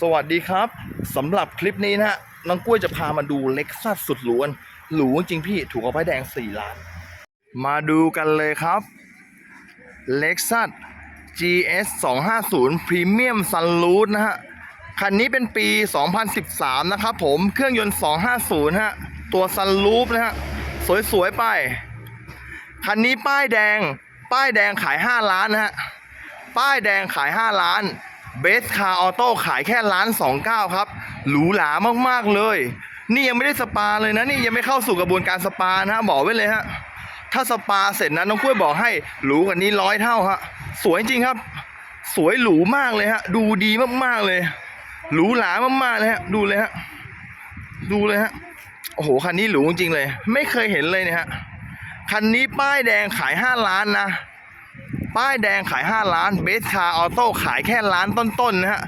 สวัสดีครับสำหรับคลิปนี้นะฮะน้องกล้วยจะพามาดูเล็กซัสสุดหรูนหรูจริงพี่ถูกเอาป้ายแดง 4 ล้าน มาดูกันเลยครับเล็กซัส GS 250 Premium Sunroof นะฮะ คันนี้เป็นปี 2013 นะครับผมเครื่องยนต์ 250 ฮะ ตัว Sunroof นะฮะ สวย ๆ ไป คันนี้ป้ายแดง ป้ายแดงขาย 5 ล้านนะฮะ ป้ายแดงขาย 5 ล้าน เบสคาออโต้ขายแค่ล้าน29ครับ หรูหรามากๆเลย นี่ยังไม่ได้สปาเลยนะ นี่ยังไม่เข้าสู่กระบวนการสปานะฮะบอกไว้เลยฮะ ถ้าสปาเสร็จนะน้องกล้วยบอกให้หรูกว่านี้ร้อยเท่าฮะ สวยจริงครับ สวยหรูมากเลยฮะ ดูดีมากๆเลย หรูหรามากๆเลยฮะ ดูเลยฮะ ดูเลยฮะ โอ้โห คันนี้หรูจริงเลย ไม่เคยเห็นเลยเนี่ยฮะ คันนี้ป้ายแดงขาย5ล้านนะ ป้ายแดงขาย 5 ล้านเบสคาร์ออโต้ขายแค่ล้านต้นๆนะฮะ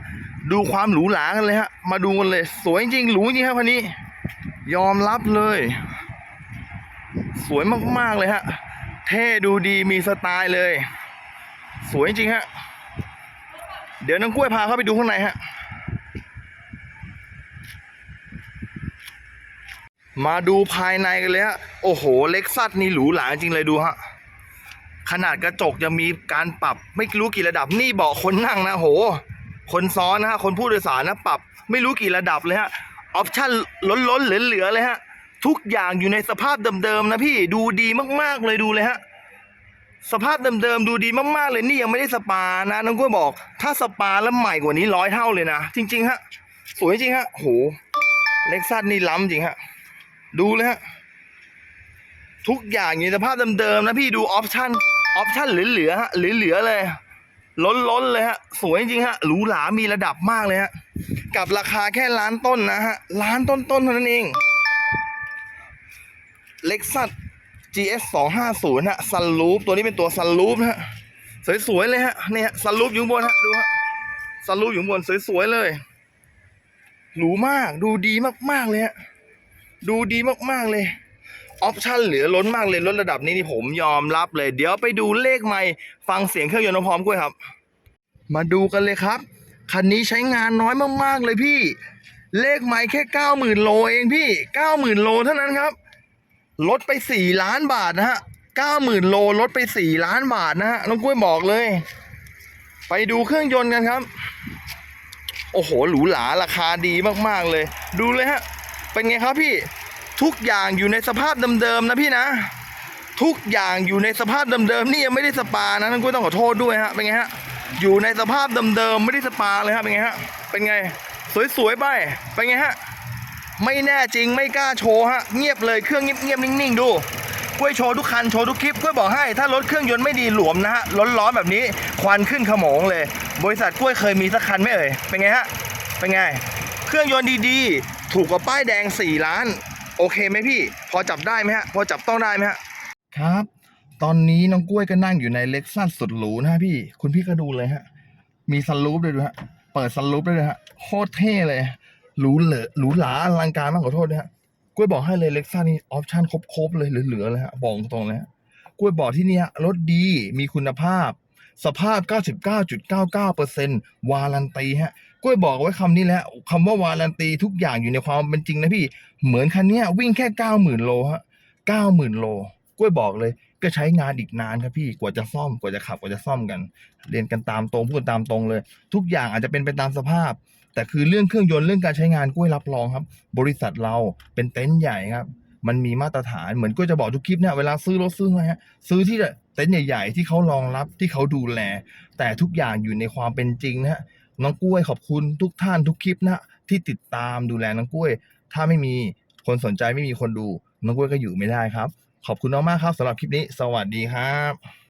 ดูความหรูหรากันเลยฮะมาดูกันเลย สวยจริงหรูจริงครับคันนี้ ยอมรับเลย สวยมากๆเลยฮะเท่ดูดีมีสไตล์เลย สวยจริงฮะเดี๋ยวน้องกล้วยพาเข้าไปดูข้างในฮะมาดูภายในกันเลยฮะโอ้โหเล็กซัสนี่หรูหราจริงเลยดูฮะ ขนาดกระจกจะมีการปรับไม่รู้กี่ระดับนี่เบาะคนนั่งนะโห คนซ้อนนะฮะคนผู้โดยสารนะปรับ ไม่รู้กี่ระดับเลยฮะออปชั่นล้นๆเหลือๆเลยฮะทุกอย่างอยู่ในสภาพเดิมๆนะพี่ดูดีมากๆเลยดูเลยฮะสภาพเดิมๆดูดีมากๆเลยนี่ยังไม่ได้สปานะน้องกล้วยบอก ถ้าสปาแล้วใหม่กว่านี้ร้อยเท่าเลยนะจริง ๆ ฮะ สวยจริงฮะโหเล็กซัสนี่ล้ำจริงฮะดูเลยฮะทุกอย่างอยู่ในสภาพเดิมๆนะพี่ดูออปชั่น ออปชั่นเหลือๆฮะเหลือๆเลย ล้นๆเลยฮะ สวยจริงฮะหรูหรามีระดับมากเลยฮะ กับราคาแค่ล้านต้นนะฮะ ล้านต้นๆเท่านั้นเองเล็กซัส GS 250ฮะซันรูฟตัวนี้เป็นตัวซันรูฟนะฮะ สวยๆเลยฮะเนี่ยซันรูฟอยู่บนฮะ ดูฮะซันรูฟอยู่ข้างบนสวยๆเลย หรูมาก ดูดีมากๆเลยฮะ ดูดีมากๆเลย ออปชั่นเหลือล้นมากเลยลดระดับนี้นี่ผมยอมรับเลย เดี๋ยวไปดูเลขไม่ฟังเสียงเครื่องยนต์พร้อมกล้วยครับ มาดูกันเลยครับ คันนี้ใช้งานน้อยมากๆเลยพี่ เลขไม่แค่เก้าหมื่นโลเองพี่เก้าหมื่นโลเท่านั้นครับลดไปสี่ล้านบาทนะฮะเก้าหมื่นโลลดไปสี่ล้านบาทนะฮะน้องกล้วยบอกเลย ไปดูเครื่องยนต์กันครับ โอ้โหหรูหราราคาดีมากๆเลย ดูเลยฮะ เป็นไงครับพี่ ทุกอย่างอยู่ในสภาพเดิมๆนะพี่นะ ทุกอย่างอยู่ในสภาพเดิมๆนี่ยังไม่ได้สปานะท่านกุ้ยต้องขอโทษด้วยฮะเป็นไงฮะอยู่ในสภาพเดิมๆไม่ได้สปาเลยฮะเป็นไงฮะเป็นไง สวยๆไปเป็นไงฮะไม่แน่จริงไม่กล้าโชว์ฮะเงียบเลยเครื่องเงียบๆนิ่งๆดูกล้วยโชว์ทุกคันโชว์ทุกคลิปกล้วยบอกให้ถ้ารถเครื่องยนต์ไม่ดีหลวมนะฮะร้อนๆแบบนี้ควันขึ้นขโมงเลย บริษัทกล้วยเคยมีสักคันไหมเอ่ยเป็นไงฮะเป็นไง เครื่องยนต์ดีๆ ถูกกว่าป้ายแดง 4 ล้าน โอเคไหมพี่ พอจับได้ไหมฮะ พอจับต้องได้ไหมฮะ ครับ ตอนนี้น้องกล้วยก็นั่งอยู่ในเล็กซัสสุดหรูนะฮะพี่ คุณพี่ก็ดูเลยฮะ มีซันรูฟด้วยดูฮะ เปิดซันรูฟด้วยนะฮะ โคตรเท่เลย หรูเหลอหรูหราอลังการมากขอโทษนะฮะ กล้วยบอกให้เลยเล็กซัสนี่ออปชั่นครบๆเลยเหลือๆเลยฮะ บอกตรงเลยฮะ กล้วยบอกที่นี่ยรถดี มีคุณภาพ สภาพ 99.99%วารันตีฮะกล้วยบอกไว้คำนี้แล้วคำว่าวารันตีทุกอย่างอยู่ในความเป็นจริงนะพี่ เหมือนคันนี้วิ่งแค่เก้าหมื่นโลฮะเก้าหมื่นโลกล้วยบอกเลยก็ใช้งานอีกนานครับพี่กว่าจะซ่อมกว่าจะขับกว่าจะซ่อมกัน เรียนกันตามตรงพูดตามตรงเลย ทุกอย่างอาจจะเป็นไปตามสภาพ แต่คือเรื่องเครื่องยนต์เรื่องการใช้งานกล้วยรับรองครับ บริษัทเราเป็นเต็นท์ใหญ่ครับ มันมีมาตรฐานเหมือนกล้วยจะบอกทุกคลิปเนี่ยเวลาซื้อรถซื้ออะไรฮะซื้อที่ เต็นท์ใหญ่ๆ ที่เขารองรับที่เขาดูแล แต่ทุกอย่างอยู่ในความเป็นจริงนะฮะน้องกล้วยขอบคุณทุกท่านทุกคลิปนะที่ติดตามดูแลน้องกล้วย ถ้าไม่มีคนสนใจไม่มีคนดู น้องกล้วยก็อยู่ไม่ได้ครับ ขอบคุณมากๆครับสำหรับคลิปนี้ สวัสดีครับ